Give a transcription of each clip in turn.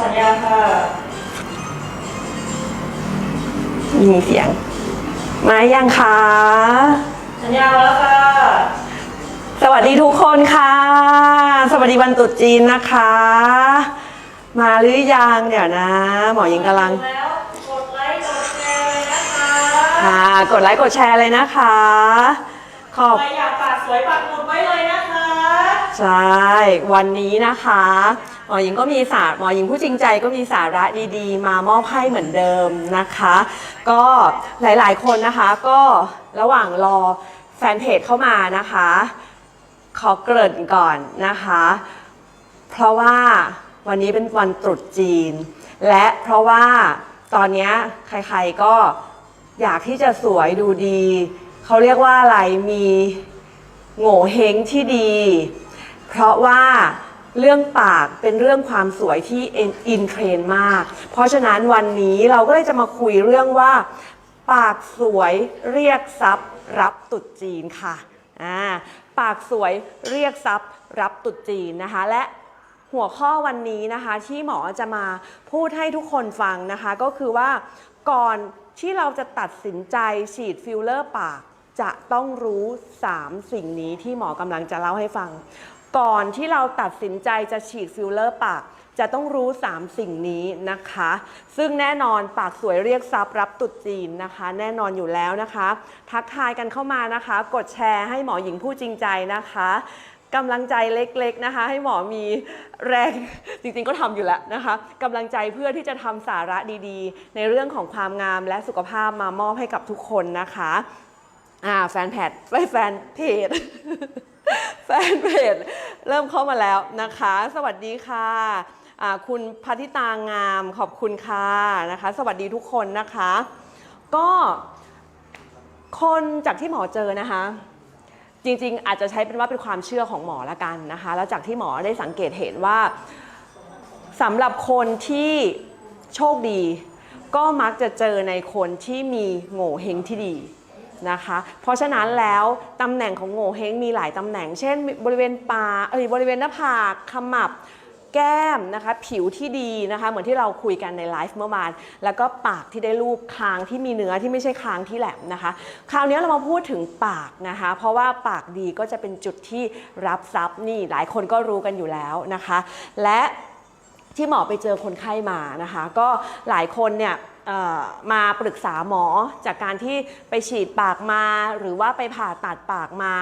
สัญญาค่ะมีเสียง มายังคะสัญญาแล้วค่ะ สวัสดีทุกคนค่ะ สวัสดีวันตรุษจีนนะคะ มาหรือยังเดี๋ยวนะ หมอยิงกำลังแล้วกดไลค์กดแชร์เลยนะคะอ่ากดไลค์กดแชร์เลยนะคะ ขอบใครอยากปากสวยปากหมุดไว้เลยนะคะ ใช่ วันนี้นะคะ หมอหญิงก็มีสาระหมอหญิงผู้จริงใจก็มีสาระดีๆ มามอบให้เหมือนเดิมนะคะ ก็หลายๆคนนะคะก็ระหว่างรอแฟนเพจเข้ามานะคะ ขอเกริ่นก่อนนะคะ เพราะว่าวันนี้เป็นวันตรุษจีน และเพราะว่าตอนนี้ใครๆก็อยากที่จะสวยดูดี เขาเรียกว่าอะไรมีโง่เฮงที่ดี เพราะว่า เรื่องปากเป็นเรื่องความสวยที่อินเทรนด์มาก เพราะฉะนั้นวันนี้เราก็เลยจะมาคุยเรื่องว่า ปากสวยเรียกทรัพย์รับตรุษจีนค่ะอ่าปากสวยเรียกทรัพย์รับตรุษจีนนะคะ และหัวข้อวันนี้นะคะที่หมอจะมาพูดให้ทุกคนฟังนะคะ ก็คือว่าก่อนที่เราจะตัดสินใจฉีดฟิลเลอร์ปากจะต้องรู้ 3 สิ่งนี้ที่หมอกำลังจะเล่าให้ฟัง ก่อนที่เราตัดสินใจจะฉีดฟิลเลอร์ปาก จะต้องรู้ 3 สิ่งนี้นะคะ ซึ่งแน่นอนปากสวยเรียกทรัพย์รับตรุษจีนนะคะ แน่นอนอยู่แล้วนะคะ ทักทายกันเข้ามานะคะ กดแชร์ให้หมอหญิงผู้จริงใจนะคะกำลังใจเล็กๆนะคะ ให้หมอมีแรงจริงๆก็ทำอยู่แล้วนะคะกำลังใจเพื่อที่จะทำสาระดีๆ ในเรื่องของความงามและสุขภาพมามอบให้กับทุกคนนะคะอ่าแฟนแพจไม่แฟนเพจ แฟนเพจเริ่มเข้ามาแล้วนะคะ สวัสดีค่ะคุณพัทิตางามขอบคุณค่ะนะคะ สวัสดีทุกคนนะคะ ก็คนจากที่หมอเจอนะคะ จริงๆ อาจจะใช้เป็นว่าเป็นความเชื่อของหมอละกันนะคะ แล้วจากที่หมอได้สังเกตเห็นว่าสำหรับคนที่โชคดี ก็มักจะเจอในคนที่มีโง่เฮงที่ดี นะคะ เพราะฉะนั้นแล้วตำแหน่งของโง่เฮงมีหลายตำแหน่ง เช่น บริเวณปาเอ้ยบริเวณหน้าผากขมับแก้มนะคะผิวที่ดีนะคะ เหมือนที่เราคุยกันในไลฟ์เมื่อวานแล้วก็ปากที่ได้รูปคางที่มีเนื้อที่ไม่ใช่คางที่แหลมนะคะ คราวนี้เรามาพูดถึงปากนะคะ เพราะว่าปากดีก็จะเป็นจุดที่รับทรัพย์นี่หลายคนก็รู้กันอยู่แล้วนะคะ และที่หมอไปเจอคนไข้มานะคะ ก็หลายคนเนี่ย มาปรึกษาหมอจากการที่ไปฉีดปากมา หรือว่าไปผ่าตัดปากมา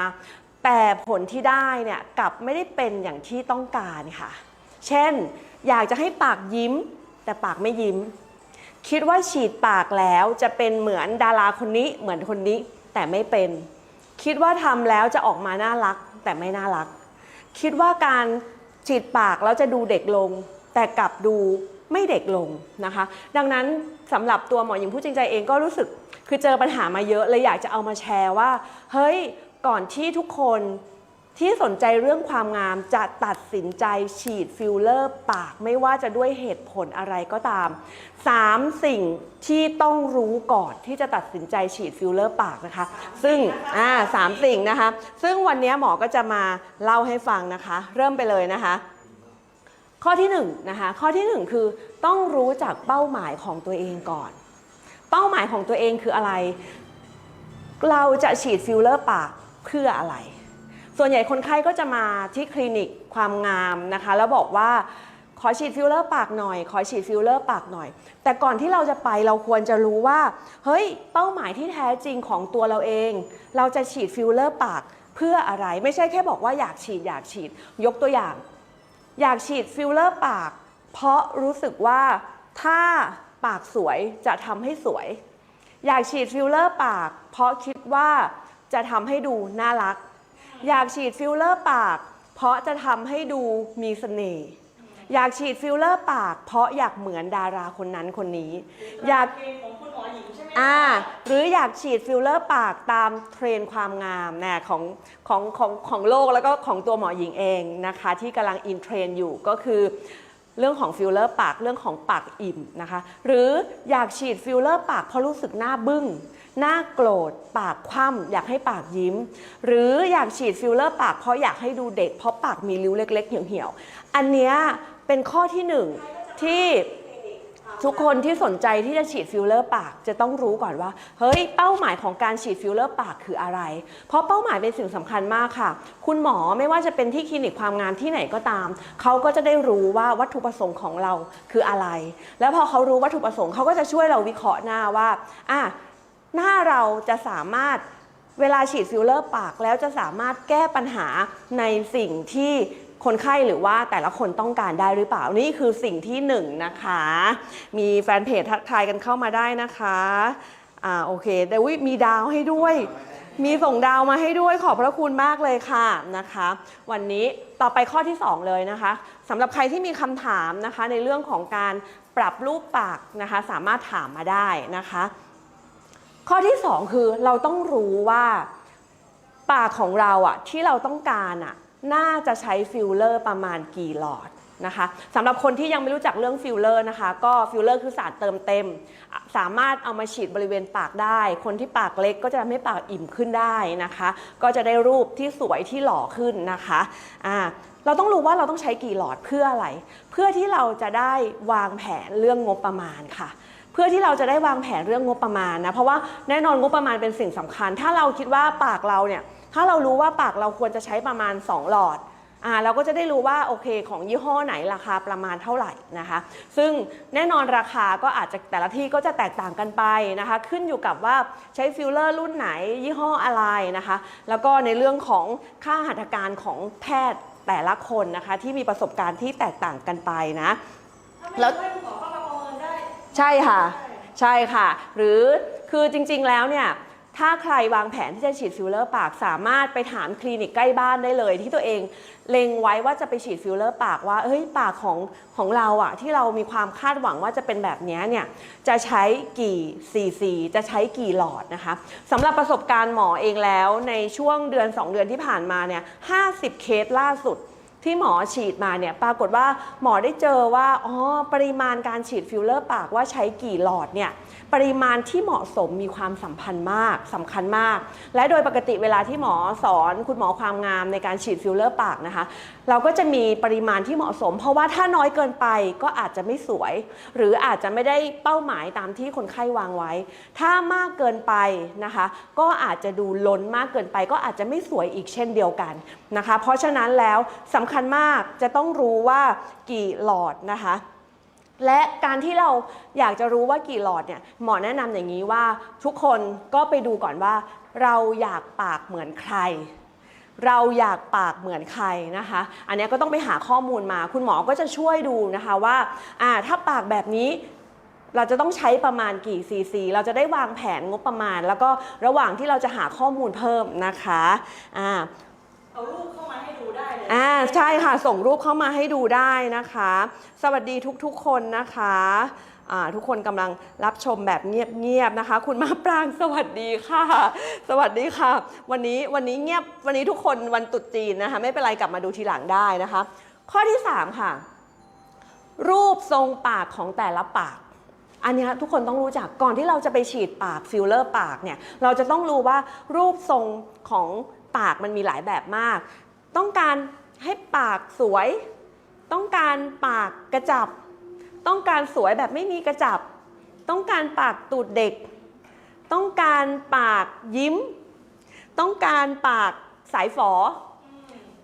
แต่ผลที่ได้เนี่ยกลับไม่ได้เป็นอย่างที่ต้องการค่ะ เช่น อยากจะให้ปากยิ้ม แต่ปากไม่ยิ้ม คิดว่าฉีดปากแล้วจะเป็นเหมือนดาราคนนี้เหมือนคนนี้แต่ไม่เป็น คิดว่าทำแล้วจะออกมาน่ารัก แต่ไม่น่ารัก คิดว่าการฉีดปากแล้วจะดูเด็กลง แต่กลับดู ไม่เด็กลงนะคะ ดังนั้นสำหรับตัวหมอหญิงผู้จริงใจเองก็รู้สึกคือเจอปัญหามาเยอะเลยอยากจะเอามาแชร์ว่า เฮ้ยก่อนที่ทุกคนที่สนใจเรื่องความงามจะตัดสินใจฉีดฟิลเลอร์ปากไม่ว่าจะด้วยเหตุผลอะไรก็ตาม 3 สิ่งที่ต้องรู้ก่อนที่จะตัดสินใจฉีดฟิลเลอร์ปากนะคะ ซึ่งอ่าสามสิ่งนะคะ ซึ่งวันนี้หมอก็จะมาเล่าให้ฟังนะคะ เริ่มไปเลยนะคะ ข้อที่1นงนะคะข้อที่ 1 คือต้องรู้จักเป้าหมายของตัวเองก่อน เป้าหมายของตัวเองคืออะไร เราจะฉีดฟิลเลอร์ปากเพื่ออะไร ส่วนใหญ่คนไข้ก็จะมาที่คลินิกความงามนะคะแล้วบอกว่าขอฉีดฟิลเลอร์ปากหน่อย ขอฉีดฟิลเลอร์ปากหน่อย แต่ก่อนที่เราจะไปเราควรจะรู้ว่า เฮ้ย เป้าหมายที่แท้จริงของตัวเราเอง เราจะฉีดฟิลเลอร์ปากเพื่ออะไร ไม่ใช่แค่บอกว่าอยากฉีดอยากฉีด ยกตัวอย่าง อยากฉีดฟิลเลอร์ปาก เพราะรู้สึกว่าถ้าปากสวยจะทำให้สวย อยากฉีดฟิลเลอร์ปาก เพราะคิดว่าจะทำให้ดูน่ารัก อยากฉีดฟิลเลอร์ปาก เพราะจะทำให้ดูมีเสน่ห์ อยากฉีดฟิลเลอร์ปาก เพราะอยากเหมือนดาราคนนั้นคนนี้ อยากเพลงของคุณหมอหญิงใช่ไหมอ่าหรืออยากฉีดฟิลเลอร์ปากตามเทรนด์ความงามนะของของของของโลกแล้วก็ของตัวหมอหญิงเองนะคะ ที่กำลังอินเทรนด์อยู่ก็คือเรื่องของฟิลเลอร์ปากเรื่องของปากอิ่มนะคะ หรืออยากฉีดฟิลเลอร์ปากเพราะรู้สึกหน้าบึ้งหน้าโกรธ ปากคว่ำอยากให้ปากยิ้ม หรืออยากฉีดฟิลเลอร์ปากเพราะอยากให้ดูเด็กเพราะปากมีริ้วเล็ก ๆ เหี่ยวๆ อันเนี้ยเป็นข้อที่หนึ่งที่ทุกคนที่สนใจที่จะฉีดฟิลเลอร์ปาก จะต้องรู้ก่อนว่า เฮ้ย เป้าหมายของการฉีดฟิลเลอร์ปากคืออะไร เพราะเป้าหมายเป็นสิ่งสำคัญมากค่ะ คุณหมอไม่ว่าจะเป็นที่คลินิกความงามที่ไหนก็ตาม เขาก็จะได้รู้ว่าวัตถุประสงค์ของเราคืออะไร แล้วพอเขารู้วัตถุประสงค์เขาก็จะช่วยเราวิเคราะห์หน้าว่าอะหน้าเราจะสามารถเวลาฉีดฟิลเลอร์ปากแล้วจะสามารถแก้ปัญหาในสิ่งที่ คนไข้หรือว่าแต่ละคนต้องการได้หรือเปล่านี่คือสิ่งที่หนึ่งนะคะ มีแฟนเพจทักทายกันเข้ามาได้นะคะอ่าโอเคแต่วิมีดาวให้ด้วย มีส่งดาวมาให้ด้วยขอบพระคุณมากเลยค่ะนะคะ วันนี้ต่อไปข้อที่ 2 เลยนะคะสำหรับใครที่มีคำถามนะคะในเรื่องของการปรับรูปปากนะคะสามารถถามมาได้นะคะ ข้อที่ 2 คือเราต้องรู้ว่าปากของเราอะที่เราต้องการอะ น่าจะใช้ฟิลเลอร์ประมาณกี่หลอดนะคะสำหรับคนที่ยังไม่รู้จักเรื่องฟิลเลอร์นะคะ ก็ฟิลเลอร์คือสารเติมเต็ม สามารถเอามาฉีดบริเวณปากได้ คนที่ปากเล็กก็จะทำให้ปากอิ่มขึ้นได้นะคะ ก็จะได้รูปที่สวยที่หล่อขึ้นนะคะอ่าเราต้องรู้ว่าเราต้องใช้กี่หลอดเพื่ออะไร เพื่อที่เราจะได้วางแผนเรื่องงบประมาณค่ะเพื่อที่เราจะได้วางแผนเรื่องงบประมาณนะ เพราะว่าแน่นอนงบประมาณเป็นสิ่งสำคัญ ถ้าเราคิดว่าปากเราเนี่ย ถ้าเรารู้ว่าปากเราควรจะใช้ประมาณ 2 หลอดอ่าเราก็จะได้รู้ว่าโอเคของยี่ห้อไหนราคาประมาณเท่าไหร่นะคะ ซึ่งแน่นอนราคาก็อาจจะแต่ละที่ก็จะแตกต่างกันไปนะคะ ขึ้นอยู่กับว่าใช้ฟิลเลอร์รุ่นไหนยี่ห้ออะไรนะคะ แล้วก็ในเรื่องของค่าหัตถการของแพทย์แต่ละคนนะคะ ที่มีประสบการณ์ที่แตกต่างกันไปนะถ้าไม่แล้วช่วยคุณหมอเข้ามาประเมินได้ใช่ค่ะ ใช่ค่ะ หรือคือจริงๆแล้วเนี่ย ถ้าใครวางแผนที่จะฉีดฟิลเลอร์ปากสามารถไปถามคลินิกใกล้บ้านได้เลย ที่ตัวเองเล็งไว้ว่าจะไปฉีดฟิลเลอร์ปากว่าเฮ้ยปากของของเราอะที่เรามีความคาดหวังว่าจะเป็นแบบนี้เนี่ยจะใช้กี่ซีซีจะใช้กี่หลอดนะคะสำหรับประสบการณ์หมอเองแล้วในช่วงเดือน 2 เดือนที่ผ่านมาเนี่ย50 เคสล่าสุดที่หมอฉีดมาเนี่ยปรากฏว่าหมอได้เจอว่าอ๋อปริมาณการฉีดฟิลเลอร์ปากว่าใช้กี่หลอดเนี่ยปริมาณที่เหมาะสมมีความสัมพันธ์มากสำคัญมาก และโดยปกติเวลาที่หมอสอนคุณหมอความงามในการฉีดฟิลเลอร์ปากนะคะ เราก็จะมีปริมาณที่เหมาะสม เพราะว่าถ้าน้อยเกินไปก็อาจจะไม่สวย หรืออาจจะไม่ได้เป้าหมายตามที่คนไข้วางไว้ ถ้ามากเกินไปนะคะ ก็อาจจะดูล้นมากเกินไป ก็อาจจะไม่สวยอีกเช่นเดียวกันนะคะ เพราะฉะนั้นแล้วสำคัญมากจะต้องรู้ว่ากี่หลอดนะคะ และการที่เราอยากจะรู้ว่ากี่หลอดเนี่ยหมอแนะนำอย่างนี้ว่าทุกคนก็ไปดูก่อนว่า เราอยากปากเหมือนใคร เราอยากปากเหมือนใครนะคะ อันนี้ก็ต้องไปหาข้อมูลมา คุณหมอก็จะช่วยดูนะคะว่าอ่าถ้าปากแบบนี้เราจะต้องใช้ประมาณกี่ซีซี เราจะได้วางแผนงบประมาณ แล้วก็ระหว่างที่เราจะหาข้อมูลเพิ่มนะคะอ่าเอารูปเข้ามาให้ อ่าใช่ค่ะส่งรูปเข้ามาให้ดูได้นะคะ สวัสดีทุกๆคนนะคะทุกคนกำลังรับชมแบบเงียบๆนะคะ คุณมาปรางสวัสดีค่ะ สวัสดีค่ะ วันนี้วันนี้เงียบวันนี้ทุกคนวันตรุษจีนนะคะ ไม่เป็นไรกลับมาดูทีหลังได้นะคะ ข้อที่ 3 ค่ะ รูปทรงปากของแต่ละปาก อันนี้ทุกคนต้องรู้จักก่อนที่เราจะไปฉีดปากฟิลเลอร์ปากเนี่ยเราจะต้องรู้ว่ารูปทรงของปากมันมีหลายแบบมาก ต้องการให้ปากสวย ต้องการปากกระจับ ต้องการสวยแบบไม่มีกระจับ ต้องการปากตูดเด็ก ต้องการปากยิ้ม ต้องการปากสายฝอ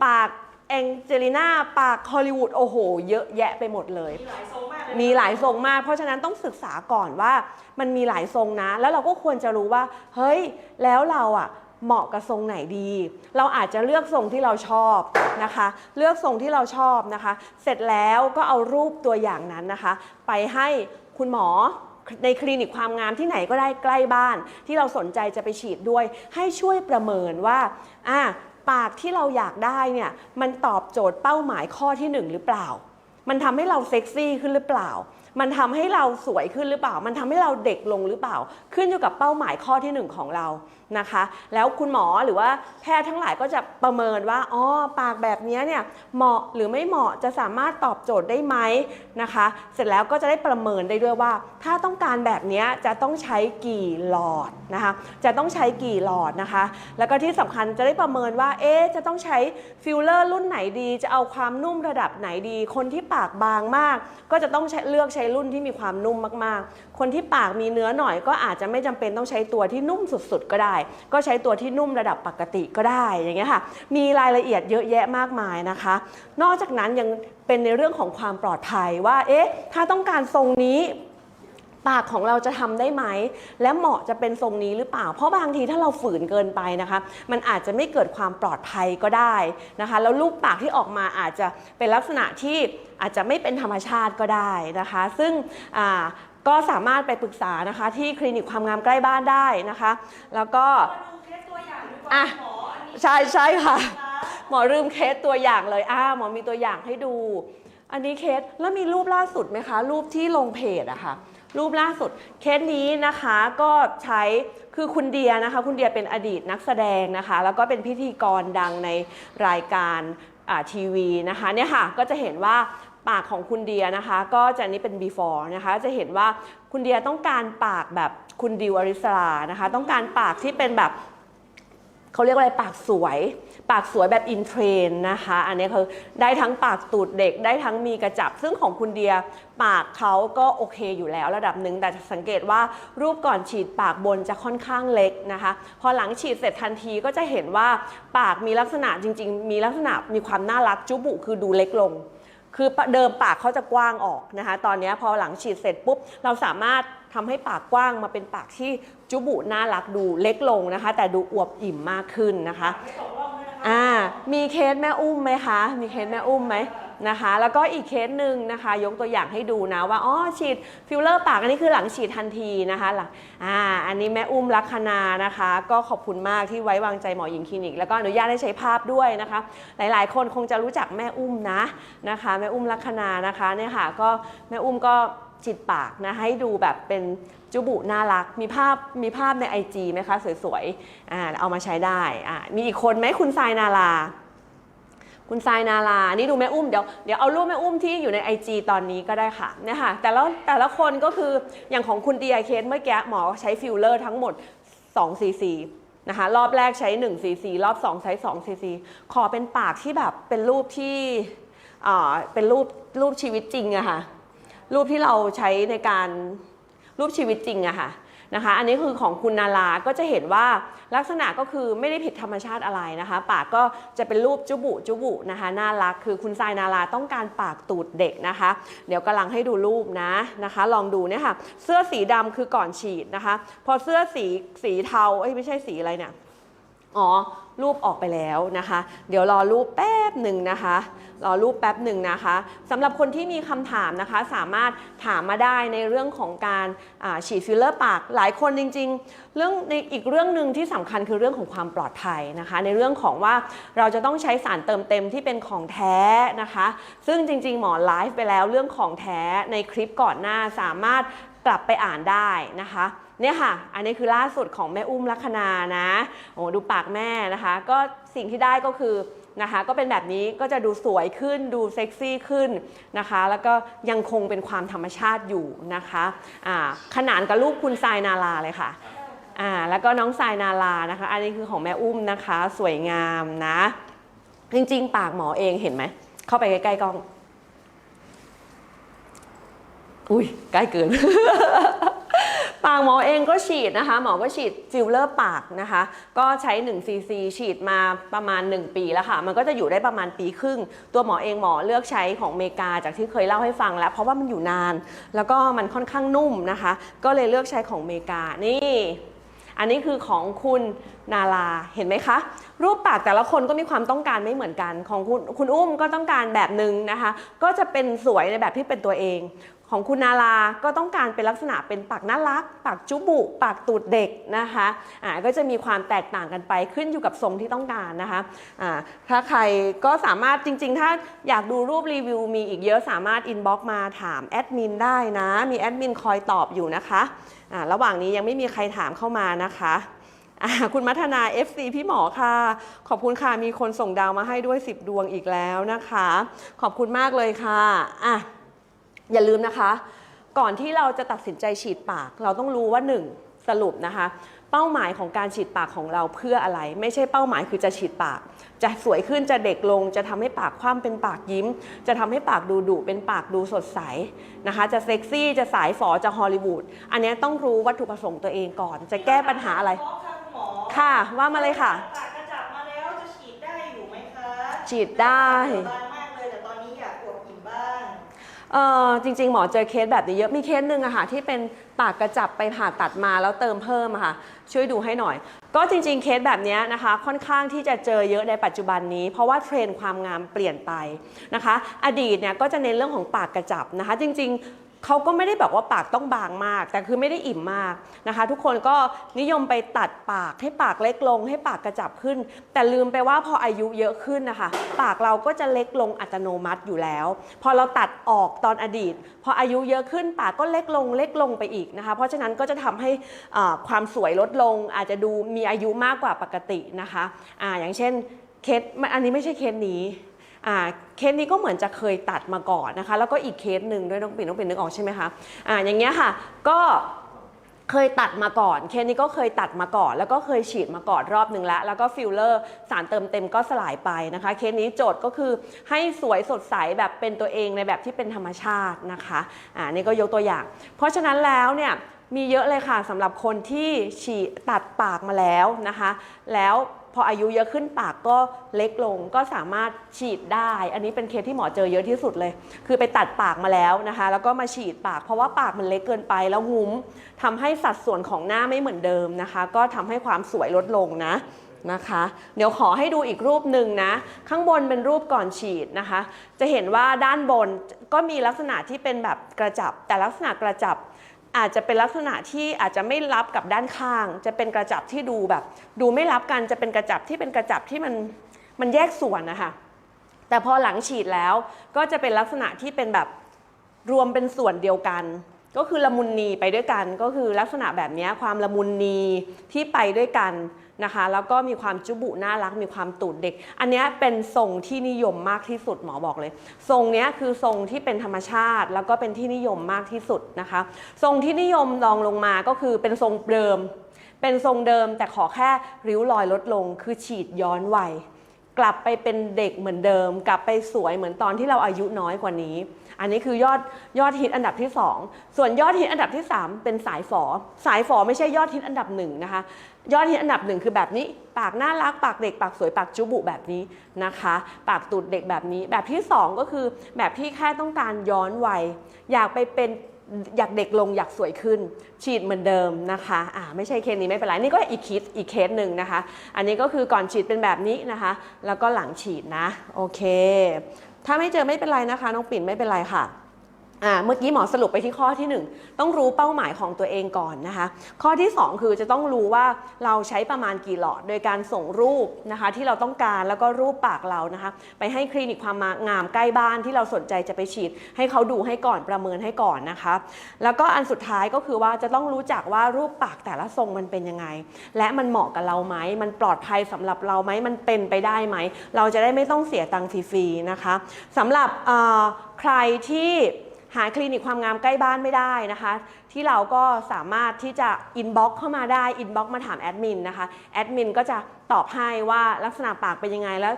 ปากแองเจลิน่าปากฮอลลีวูดโอ้โห เยอะแยะไปหมดเลย มีหลายทรงมากเลยมีหลายทรงมาก เพราะฉะนั้นต้องศึกษาก่อนว่ามันมีหลายทรงนะ แล้วเราก็ควรจะรู้ว่า เฮ้ย แล้วเราอะ เหมาะกับทรงไหนดี เราอาจจะเลือกทรงที่เราชอบนะคะ เลือกทรงที่เราชอบนะคะ เสร็จแล้วก็เอารูปตัวอย่างนั้นนะคะ ไปให้คุณหมอในคลินิกความงามที่ไหนก็ได้ใกล้บ้าน ที่เราสนใจจะไปฉีดด้วย ให้ช่วยประเมินว่าอะปากที่เราอยากได้เนี่ยมันตอบโจทย์เป้าหมายข้อที่หนึ่งหรือเปล่า มันทำให้เราเซ็กซี่ขึ้นหรือเปล่า มันทำให้เราสวยขึ้นหรือเปล่า มันทำให้เราเด็กลงหรือเปล่า ขึ้นอยู่กับเป้าหมายข้อที่หนึ่งของเรานะคะ แล้วคุณหมอหรือว่าแพทย์ทั้งหลายก็จะประเมินว่าอ๋อปากแบบนี้เนี่ยเหมาะหรือไม่เหมาะจะสามารถตอบโจทย์ได้ไหมนะคะ เสร็จแล้วก็จะได้ประเมินได้ด้วยว่า ถ้าต้องการแบบนี้จะต้องใช้กี่หลอดนะคะ จะต้องใช้กี่หลอดนะคะ แล้วก็ที่สำคัญจะได้ประเมินว่าเอ๊จะต้องใช้ฟิลเลอร์รุ่นไหนดี จะเอาความนุ่มระดับไหนดี คนที่ปากบางมาก ก็จะต้องเลือกใช้รุ่นที่มีความนุ่มมากๆ คนที่ปากมีเนื้อหน่อยก็อาจจะไม่จำเป็นต้องใช้ตัวที่นุ่มสุดๆ ก็ได้ก็ใช้ตัวที่นุ่มระดับปกติก็ได้อย่างเงี้ยค่ะมีรายละเอียดเยอะแยะมากมายนะคะ นอกจากนั้นยังเป็นในเรื่องของความปลอดภัยว่าเอ๊ะถ้าต้องการทรงนี้ปากของเราจะทำได้ไหม และเหมาะจะเป็นทรงนี้หรือเปล่า เพราะบางทีถ้าเราฝืนเกินไปนะคะ มันอาจจะไม่เกิดความปลอดภัยก็ได้นะคะ แล้วรูปปากที่ออกมาอาจจะเป็นลักษณะที่อาจจะไม่เป็นธรรมชาติก็ได้นะคะ ซึ่ง ก็สามารถไปปรึกษานะคะที่คลินิกความงามใกล้บ้านได้นะคะ แล้วก็มาดูเคสตัวอย่างดีกว่าอะหมออันนี้ใช่ใช่ค่ะนะคะหมอลืมเคสตัวอย่างเลยอ้าหมอมีตัวอย่างให้ดู อันนี้เคสแล้วมีรูปล่าสุดไหมคะ รูปที่ลงเพจอะค่ะรูปล่าสุดเคสนี้นะคะก็ใช้คือคุณเดียนะคะ คุณเดียเป็นอดีตนักแสดงนะคะ แล้วก็เป็นพิธีกรดังในรายการอ่าทีวีนะคะเนี่ยค่ะก็จะเห็นว่า ปากของคุณเดียนะคะ ก็จะนนี้เป็น before นะคะ จะเห็นว่าคุณเดียต้องการปากแบบคุณดิวอริสรานะคะ ต้องการปากที่เป็นแบบเขาเรียกว่าอะไรปากสวย ปากสวยแบบอินเทรนนะคะ อันนี้คือได้ทั้งปากตูดเด็กได้ทั้งมีกระจับ ซึ่งของคุณเดียปากเขาก็โอเคอยู่แล้วระดับหนึ่งแต่สังเกตว่ารูปก่อนฉีดปากบนจะค่อนข้างเล็กนะคะ พอหลังฉีดเสร็จทันทีก็จะเห็นว่าปากมีลักษณะจริง ๆ มีลักษณะมีความน่ารักจุบุคือดูเล็กลง คือเดิมปากเขาจะกว้างออกนะคะ ตอนนี้พอหลังฉีดเสร็จปุ๊บ เราสามารถทำให้ปากกว้างมาเป็นปากที่จุบุน่ารักดูเล็กลงนะคะ แต่ดูอวบอิ่มมากขึ้นนะคะไม่ตกร่ อ่ามีเคสแม่อุ้มไหมคะ มีเคสแม่อุ้มไหมนะคะ แล้วก็อีกเคสหนึ่งนะคะ ยกตัวอย่างให้ดูนะว่าอ๋อฉีดฟิลเลอร์ปากอันนี้คือหลังฉีดทันทีนะคะหลังอ่าอันนี้แม่อุ้มลัคนานะคะ ก็ขอบคุณมากที่ไว้วางใจหมอหญิงคลินิก แล้วก็อนุญาตให้ใช้ภาพด้วยนะคะ หลายๆ คนคงจะรู้จักแม่อุ้มนะนะคะ แม่อุ้มลัคนานะคะเนี่ยค่ะก็แม่อุ้มก็ฉีดปากนะให้ดูแบบเป็น จุบุน่ารัก มีภาพมีภาพใน IG ไหมคะ สวยๆอ่าเอามาใช้ได้อ่ามีอีกคนไหมคุณทรายนาราคุณทรายนารานี่ดูแม่อุ้มเดี๋ยวเดี๋ยวเอารูปแม่อุ้มที่อยู่ใน IG ตอนนี้ก็ได้ค่ะนี่ยค่ะแต่ละแต่ละคนก็คืออย่างของคุณดีไอเคสเมื่อกี้หมอใช้ฟิลเลอร์ทั้งหมด2 cc นะคะรอบแรกใช้1 cc รอบ 2 ใช้2 cc ขอเป็นปากที่แบบเป็นรูปที่อ่าเป็นรูปรูปชีวิตจริงอะค่ะรูปที่เราใช้ในการ รูปชีวิตจริงอะค่ะนะคะ อันนี้คือของคุณนาราก็จะเห็นว่าลักษณะก็คือไม่ได้ผิดธรรมชาติอะไรนะคะ ปากก็จะเป็นรูปจุบุจุบุนะคะน่ารักคือคุณทรายนาราต้องการปากตูดเด็กนะคะ เดี๋ยวกำลังให้ดูรูปนะนะคะ ลองดูเนี่ยค่ะ เสื้อสีดำคือก่อนฉีดนะคะ พอเสื้อสีสีเทาเอ้ยไม่ใช่สีอะไรเนี่ย อ๋อรูปออกไปแล้วนะคะ เดี๋ยวรอรูปแป๊บหนึ่งนะคะ รอรูปแป๊บหนึ่งนะคะสำหรับคนที่มีคำถามนะคะ สามารถถามมาได้ในเรื่องของการฉีดฟิลเลอร์ปาก หลายคนจริง ๆ เรื่องในอีกเรื่องหนึ่งที่สำคัญคือเรื่องของความปลอดภัยนะคะ ในเรื่องของว่าเราจะต้องใช้สารเติมเต็มที่เป็นของแท้นะคะ ซึ่งจริง ๆ หมอไลฟ์ไปแล้วเรื่องของแท้ในคลิปก่อนหน้าสามารถกลับไปอ่านได้นะคะ เนี่ยค่ะ อันนี้คือล่าสุดของแม่อุ้มลัคนานะโอ้ดูปากแม่นะคะ ก็สิ่งที่ได้ก็คือนะคะ ก็เป็นแบบนี้ก็จะดูสวยขึ้นดูเซ็กซี่ขึ้นนะคะ แล้วก็ยังคงเป็นความธรรมชาติอยู่นะคะอ่าขนานกับลูกคุณทรายนาราเลยค่ะอ่าแล้วก็น้องทรายนารานะคะ อันนี้คือของแม่อุ้มนะคะ สวยงามนะ จริงๆ ปากหมอเองเห็นไหม เข้าไปใกล้ๆกล้อง อุ้ยใกล้เกิน ปากหมอเองก็ฉีดนะคะ หมอก็ฉีดฟิลเลอร์ปากนะคะ ก็ใช้1 cc ฉีดมาประมาณ 1 ปีแล้วค่ะ มันก็จะอยู่ได้ประมาณปีครึ่ง ตัวหมอเองหมอเลือกใช้ของอเมริกาจากที่เคยเล่าให้ฟังแล้ว เพราะว่ามันอยู่นาน แล้วก็มันค่อนข้างนุ่มนะคะ ก็เลยเลือกใช้ของอเมริกานี่อันนี้คือของคุณนาราเห็นไหมคะ รูปปากแต่ละคนก็มีความต้องการไม่เหมือนกัน ของคุณคุณอุ้มก็ต้องการแบบหนึ่งนะคะ ก็จะเป็นสวยในแบบที่เป็นตัวเอง ของคุณนาราก็ต้องการเป็นลักษณะเป็นปากน่ารัก ปากจุบุ ปากตูดเด็กนะคะอ่าก็จะมีความแตกต่างกันไปขึ้นอยู่กับทรงที่ต้องการนะคะอ่าถ้าใครก็สามารถจริง ๆ ถ้าอยากดูรูปรีวิวมีอีกเยอะสามารถอินบ็อกมาถามแอดมินได้นะ มีแอดมินคอยตอบอยู่นะคะอ่าระหว่างนี้ยังไม่มีใครถามเข้ามานะคะอ่าคุณมัทนา FC พี่หมอค่ะ ขอบคุณค่ะ มีคนส่งดาวมาให้ด้วย 10 ดวงอีกแล้วนะคะ ขอบคุณมากเลยค่ะอะ อย่าลืมนะคะ ก่อนที่เราจะตัดสินใจฉีดปาก เราต้องรู้ว่า 1 สรุปนะคะ เป้าหมายของการฉีดปากของเราเพื่ออะไร ไม่ใช่เป้าหมายคือจะฉีดปาก จะสวยขึ้นจะเด็กลง จะทำให้ปากคว่ำเป็นปากยิ้ม จะทำให้ปากดูดุเป็นปากดูสดใสนะคะ จะเซ็กซี่จะสายฝอจะฮอลลีวูดอันนี้ต้องรู้วัตถุประสงค์ตัวเองก่อน จะแก้ปัญหาอะไรหมอค่ะคุณหมอค่ะว่ามาเลยค่ะปากกระจับมาแล้วจะฉีดได้อยู่ไหมคะฉีดได้ เออจริง ๆ หมอเจอเคสแบบนี้เยอะมีเคสหนึ่งอะค่ะที่เป็นปากกระจับไปผ่าตัดมาแล้วเติมเพิ่มอะค่ะช่วยดูให้หน่อย ก็จริง ๆ เคสแบบนี้นะคะค่อนข้างที่จะเจอเยอะในปัจจุบันนี้ เพราะว่าเทรนด์ความงามเปลี่ยนไปนะคะ อดีตเนี่ยก็จะเน้นเรื่องของปากกระจับนะคะ จริง ๆ เขาก็ไม่ได้แบบว่าปากต้องบางมาก แต่คือไม่ได้อิ่มมากนะคะ ทุกคนก็นิยมไปตัดปากให้ปากเล็กลง ให้ปากกระจับขึ้น แต่ลืมไปว่าพออายุเยอะขึ้นนะคะ ปากเราก็จะเล็กลงอัตโนมัติอยู่แล้ว พอเราตัดออกตอนอดีต พออายุเยอะขึ้นปากก็เล็กลงเล็กลงไปอีกนะคะ เพราะฉะนั้นก็จะทำให้ความสวยลดลง อาจจะดูมีอายุมากกว่าปกตินะคะอ่าอย่างเช่นเคสอันนี้ไม่ใช่เคสนี้ เคสนี้ก็เหมือนจะเคยตัดมาก่อนนะคะ แล้วก็อีกเคสหนึ่งด้วยน้องปิ่นน้องปิ่นนึกออกใช่ไหมคะอ่าอย่างเงี้ยค่ะก็เคยตัดมาก่อน เคสนี้ก็เคยตัดมาก่อน แล้วก็เคยฉีดมาก่อนรอบหนึ่งแล้ว แล้วก็ฟิลเลอร์สารเติมเต็มก็สลายไปนะคะ เคสนี้โจทย์ก็คือให้สวยสดใสแบบเป็นตัวเองในแบบที่เป็นธรรมชาตินะคะอ่านี่ก็ยกตัวอย่าง เพราะฉะนั้นแล้วเนี่ยมีเยอะเลยค่ะสำหรับคนที่ฉีดตัดปากมาแล้วนะคะ แล้ว พออายุเยอะขึ้นปากก็เล็กลงก็สามารถฉีดได้ อันนี้เป็นเคสที่หมอเจอเยอะที่สุดเลย คือไปตัดปากมาแล้วนะคะ แล้วก็มาฉีดปาก เพราะว่าปากมันเล็กเกินไปแล้วงุ้มทำให้สัดส่วนของหน้าไม่เหมือนเดิมนะคะ ก็ทำให้ความสวยลดลงนะนะคะ เดี๋ยวขอให้ดูอีกรูปหนึ่งนะ ข้างบนเป็นรูปก่อนฉีดนะคะ จะเห็นว่าด้านบนก็มีลักษณะที่เป็นแบบกระจับ แต่ลักษณะกระจับ อาจจะเป็นลักษณะที่อาจจะไม่รับกับด้านข้าง จะเป็นกระจับที่ดูแบบ ดูไม่รับกันจะเป็นกระจับที่เป็นกระจับที่มันมันแยกส่วนนะคะแต่พอหลังฉีดแล้วก็จะเป็นลักษณะที่เป็นแบบรวมเป็นส่วนเดียวกัน ก็คือละมุนนีไปด้วยกัน ก็คือลักษณะแบบนี้ความละมุนนีที่ไปด้วยกัน นะคะแล้วก็มีความจุบุน่ารักมีความตูดเด็ก อันนี้เป็นทรงที่นิยมมากที่สุดหมอบอกเลย ทรงนี้คือทรงที่เป็นธรรมชาติ แล้วก็เป็นที่นิยมมากที่สุดนะคะ ทรงที่นิยมรองลงมาก็คือเป็นทรงเดิม เป็นทรงเดิมแต่ขอแค่ริ้วรอยลดลง คือฉีดย้อนวัย กลับไปเป็นเด็กเหมือนเดิม กลับไปสวยเหมือนตอนที่เราอายุน้อยกว่านี้ อันนี้คือยอดยอดฮิตอันดับที่ 2 ส่วนยอดฮิตอันดับที่ 3 เป็นสายฝอ สายฝอไม่ใช่ยอดฮิตอันดับหนึ่งนะคะ ยอดฮิตอันดับหนึ่งคือแบบนี้ ปากน่ารัก ปากเด็ก ปากสวย ปากจุบุแบบนี้นะคะ ปากตูดเด็กแบบนี้ แบบที่ 2 ก็คือแบบที่แค่ต้องการย้อนวัยอยากไปเป็น อยากเด็กลงอยากสวยขึ้น ฉีดเหมือนเดิมนะคะอ่าไม่ใช่เคสนี้ไม่เป็นไร นี่ก็อีกคิดอีกเคสหนึ่งนะคะ อันนี้ก็คือก่อนฉีดเป็นแบบนี้นะคะ แล้วก็หลังฉีดนะ โอเค ถ้าไม่เจอไม่เป็นไรนะคะ น้องปิ่นไม่เป็นไรค่ะ อ่าเมื่อกี้หมอสรุปไปที่ข้อที่ 1 ต้องรู้เป้าหมายของตัวเองก่อนนะคะ ข้อที่ 2 คือจะต้องรู้ว่าเราใช้ประมาณกี่หลอด โดยการส่งรูปนะคะที่เราต้องการแล้วก็รูปปากเรานะคะ ไปให้คลินิกความงามใกล้บ้านที่เราสนใจจะไปฉีด ให้เขาดูให้ก่อนประเมินให้ก่อนนะคะ แล้วก็อันสุดท้ายก็คือว่าจะต้องรู้จักว่ารูปปากแต่ละทรงมันเป็นยังไง และมันเหมาะกับเราไหมมันปลอดภัยสำหรับเราไหมมันเป็นไปได้ไหมเราจะได้ไม่ต้องเสียตังค์ฟรีๆนะคะสำหรับใครที่ หาคลินิกความงามใกล้บ้านไม่ได้นะคะ ที่เราก็สามารถที่จะอินบ็อกเข้ามาได้อินบ็อกมาถามแอดมินนะคะแอดมินก็จะตอบให้ว่าลักษณะปากเป็นยังไงแล้ว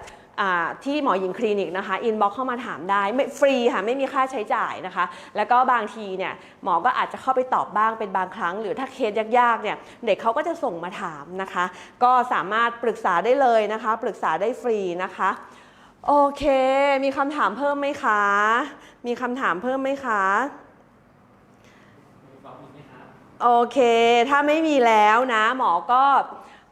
ที่หมอหญิงคลินิกนะคะอินบ็อกเข้ามาถามได้ไม่ฟรีค่ะไม่มีค่าใช้จ่ายนะคะ แล้วก็บางทีเนี่ยหมอก็อาจจะเข้าไปตอบบ้างเป็นบางครั้ง หรือถ้าเคสยากๆเนี่ยเด็กเขาก็จะส่งมาถามนะคะ ก็สามารถปรึกษาได้เลยนะคะ ปรึกษาได้ฟรีนะคะ โอเค มีคำถามเพิ่มไหมคะ มีคำถามเพิ่มไหมคะ โอเค ถ้าไม่มีแล้วนะ หมอก็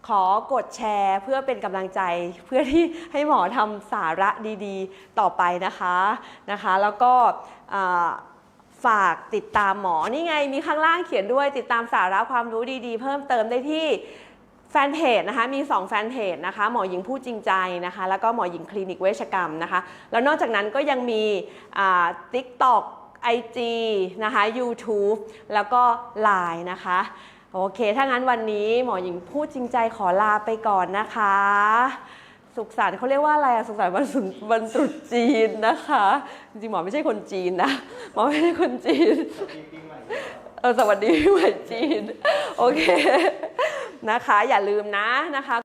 ขอกดแชร์เพื่อเป็นกำลังใจ เพื่อที่ให้หมอทำสาระดีๆ ต่อไปนะคะนะคะ แล้วก็ฝากติดตามหมอนี่ไงมีข้างล่างเขียนด้วยติดตามสาระความรู้ดีๆ เพิ่มเติมได้ที่ แฟนเพจนะคะมี 2 แฟนเพจนะคะหมอหญิงผู้จริงใจนะคะแล้วก็หมอหญิงคลินิกเวชกรรมนะคะแล้วนอกจากนั้นก็ยังมีติ๊กต็อก IG นะคะ YouTube แล้วก็ Line นะคะโอเค ถ้างั้นวันนี้หมอหญิงพูดจริงใจขอลาไปก่อนนะคะ สุขสันต์เขาเรียกว่าอะไรอะสุขสันต์วันสุนวันตรุษจีนนะคะ จริงๆหมอไม่ใช่คนจีนนะ หมอไม่ใช่คนจีน เออสวัสดีปีใหม่จีน โอเค นะคะ อย่าลืมนะนะคะ